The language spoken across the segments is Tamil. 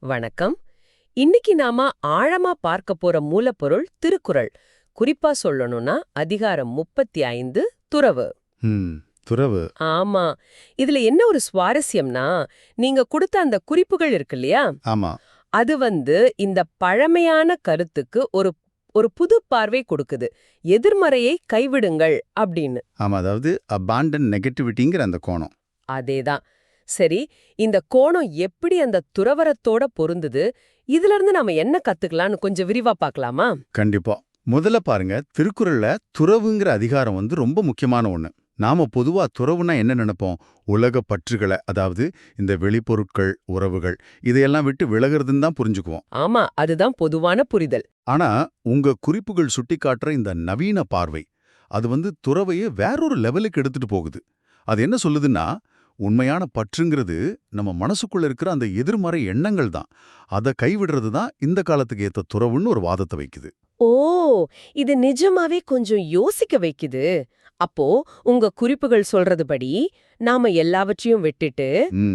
வணக்கம். இன்னைக்கு நாம ஆழமா பார்க்க போற மூலப்பொருள் திருக்குறள். குறிப்பா சொல்லணும்னா அதிகாரம் முப்பத்தி ஐந்து துறவு. துறவு. ஆமா. இதுல என்ன ஒரு சுவாரஸ்யம்னா நீங்க கொடுத்த அந்த குறிப்புகள் இருக்கு இல்லையா? ஆமா. அது வந்து இந்த பழமையான கருத்துக்கு ஒரு ஒரு புது பார்வை கொடுக்குது. எதிர்மறையை கைவிடுங்கள் அப்படின்னு. ஆமா அதாவது அபாண்டன் நெகட்டிவிட்டிங்கிற அந்த கோணம். அதேதான். சரி இந்த கோணம் எப்படி அந்த துறவரத்தோட பொருந்துது? இதுல இருந்து நாம என்ன கத்துக்கலாம்னு கொஞ்சம் விரிவா பார்க்கலாமா கண்டிப்பா. முதல்ல பாருங்க திருக்குறள்ல துறவுங்கிற அதிகாரம் வந்து ரொம்ப முக்கியமான ஒண்ணு. நாம பொதுவா துறவுனா என்ன நினைப்போம்? உலக பற்றுகளை அதாவது இந்த வெளிப்பொருட்கள் உறவுகள் இதையெல்லாம் விட்டு விலகுறதுன்னு தான் புரிஞ்சுக்குவோம். ஆமா அதுதான் பொதுவான புரிதல். ஆனா உங்க குறிப்புகள் சுட்டிக்காட்டுற இந்த நவீன பார்வை அது வந்து துறவையே வேறொரு லெவலுக்கு எடுத்துட்டு போகுது. அது என்ன சொல்லுதுன்னா உண்மையான பற்றுங்கிறது நம்ம மனசுக்குள்ள இருக்கிற அந்த எதிர்மறை எண்ணங்கள் தான். அதை கைவிடுறது தான் இந்த காலத்துக்கு ஏத்த துறவுன்னு ஒரு வாதத்தை வைக்குது. ஓ! இது நிஜமாவே கொஞ்சம் யோசிக்க வைக்குது. அப்போ உங்க குறிப்புகள் சொல்றதுபடி நாம எல்லாவற்றையும் விட்டுட்டு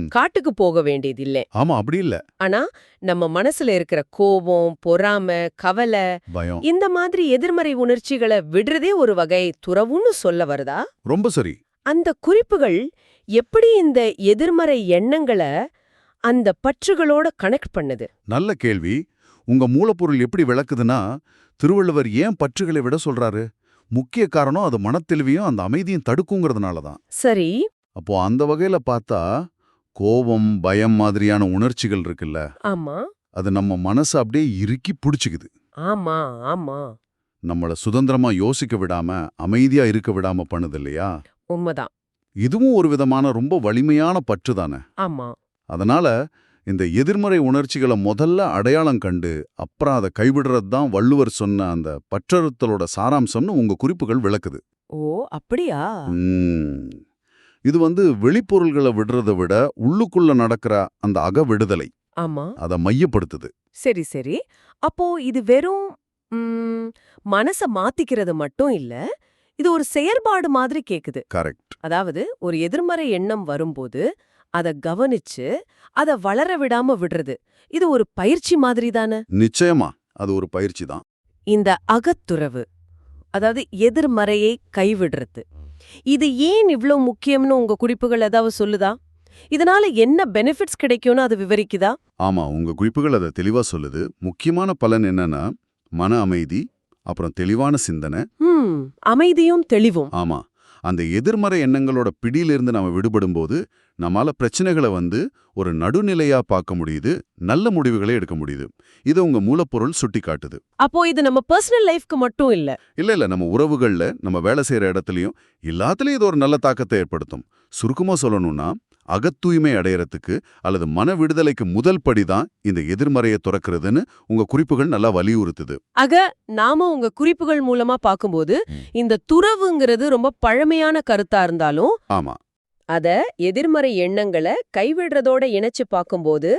காட்டுக்கு போக வேண்டியதில்லை. ஆமா அப்படி இல்ல. ஆனா நம்ம மனசுல இருக்கிற கோபம் பொறாம கவலை பயம். இந்த மாதிரி எதிர்மறை உணர்ச்சிகளை விடுறதே ஒரு வகை துறவுன்னு சொல்ல வருதா? ரொம்ப சரி. அந்த குறிப்புகள் எப்படி இந்த எதிர்மறை எண்ணங்களை அந்த பற்றுகளோட கனெக்ட் பண்ணுது? நல்ல கேள்வி. உங்க மூலப்பொருள் எப்படி விளக்குதுன்னா திருவள்ளுவர் ஏன் பற்றுகளை விட சொல்றாரு? முக்கிய காரணம் அது மனத்தெளிவையும் அந்த அமைதியும் தடுக்குங்கிறதுனால தான் சரி. அப்போ அந்த வகையில பார்த்தா கோபம் பயம் மாதிரியான உணர்ச்சிகள் இருக்குல்ல? ஆமா. அது நம்ம மனசை அப்படியே இறுக்கி பிடிச்சிக்குது. ஆமா ஆமா. நம்மள சுதந்திரமா யோசிக்க விடாம அமைதியா இருக்க விடாம பண்ணுது இல்லையா? உண்மைதான். இதுவும் ஒரு விதமான ரொம்ப வலிமையான பற்று தானே? ஆமா. அதனால இந்த எதிர்மறை உணர்ச்சிகளை முதல்ல அடையாளம் கண்டு அப்புறம் அதை கைவிடுறது தான் வள்ளுவர் சொன்ன அந்த பற்றறுத்தலோட சாராம்சம்னு உங்க குறிப்புகள் விளக்குது. ஓ அப்படியா. இது வந்து வெளிப்பொருள்களை விடுறதை விட உள்ளுக்குள்ள நடக்கிற அந்த அக விடுதலை. ஆமா. அதை மையப்படுத்துது. சரி சரி. அப்போ இது வெறும் மனச மாத்திக்கிறது மட்டும் இல்ல இது ஒரு செயல்பாடு மாதிரி கேக்குது. கரெக்ட். அதாவது ஒரு எதிர்மறை எண்ணம் வரும்போது அத கவனிச்சு அத வளர விடாம விடுறது. இது ஒரு பயிற்சி மாதிரி தானே? நிச்சயமா. அது ஒரு பயிற்சி தான். இந்த அகத்துறவு அதாவது எதிர்மறையை கைவிடுறது. இது ஏன் இவ்ளோ முக்கியம்னு உங்க குறிப்புகள் ஏதாவது சொல்லுதா? இதனால என்ன பெனிஃபிட்ஸ் கிடைக்கும்னு அது விவரிக்குதா? ஆமா உங்க குறிப்புகள் அதை தெளிவா சொல்லுது. முக்கியமான பலன் என்னன்னா மன அமைதி அப்புறம் தெளிவான சிந்தனை. அமைதியும் தெளிவும். ஆமா. அந்த எதிர்மறை எண்ணங்களோட பிடியிலிருந்து நாம விடுபடும்போது நம்மால பிரச்சனைகளை வந்து ஒரு நடுநிலையா பார்க்க முடியுது நல்ல முடிவுகளை எடுக்க முடியுது. இதை உங்க மூலப்பொருள் சுட்டிக்காட்டுது. அப்போ இது நம்ம பர்சனல் லைஃப்க்கு மட்டும் இல்ல. இல்ல இல்ல. நம்ம உறவுகள்ல நம்ம வேலை செய்யற இடத்துலயும் எல்லாத்துலயும் இது ஒரு நல்ல தாக்கத்தை ஏற்படுத்தும். சுருக்கமா சொல்லணும்னா அகத்தூய்மை அடையறதுக்கு அல்லது மன விடுதலைக்கு முதல் படிதான் இந்த எதிர்மறையை துறக்கிறதுன்னு உங்க குறிப்புகள் நல்லா வலியுறுத்துது. ஆக நாம உங்க குறிப்புகள் மூலமா பாக்கும்போது ம். இந்த துறவுங்கிறது ரொம்ப பழமையான கருத்தா இருந்தாலும் ஆமா. அத எதிர்மறை எண்ணங்களை கைவிடுறதோட இணைச்சு பாக்கும்போது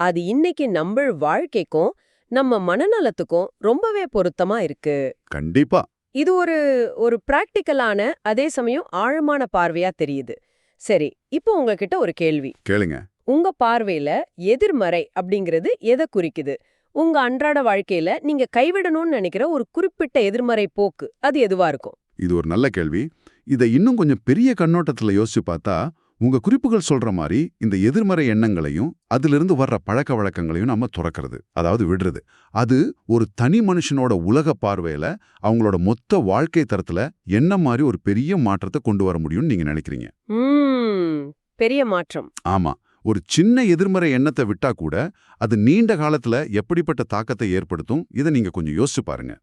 அது இன்னைக்கு நம்ம வாழ்க்கைக்கும் நம்ம மனநலத்துக்கும் ரொம்பவே பொருத்தமா இருக்கு. கண்டிப்பா. இது ஒரு ஒரு பிராக்டிக்கலான அதே சமயம் ஆழமான பார்வையா தெரியுது. சரி இப்போ உங்ககிட்ட ஒரு கேள்வி. கேளுங்க. உங்க பார்வையில எதிர்மறை அப்படிங்கிறது எதை குறிக்குது? உங்க அன்றாட வாழ்க்கையில நீங்க கைவிடணும்னு நினைக்கிற ஒரு குறிப்பிட்ட எதிர்மறை போக்கு அது எதுவா இருக்கும்? இது ஒரு நல்ல கேள்வி. இதை இன்னும் கொஞ்சம் பெரிய கண்ணோட்டத்துல யோசிச்சு பார்த்தா உங்க குறிப்புகள் சொல்ற மாதிரி இந்த எதிர்மறை எண்ணங்களையும் அதிலிருந்து வர்ற பழக்க வழக்கங்களையும் நம்ம துறக்கிறது அதாவது விடுறது. அது ஒரு தனி மனுஷனோட உலக பார்வையில அவங்களோட மொத்த வாழ்க்கை தரத்துல என்ன மாதிரி ஒரு பெரிய மாற்றத்தை கொண்டு வர முடியும்னு நீங்க நினைக்கிறீங்க? பெரிய மாற்றம். ஆமா. ஒரு சின்ன எதிர்மறை எண்ணத்தை விட்டா கூட அது நீண்ட காலத்துல எப்படிப்பட்ட தாக்கத்தை ஏற்படுத்தும் இதை நீங்க கொஞ்சம் யோசிச்சு பாருங்க.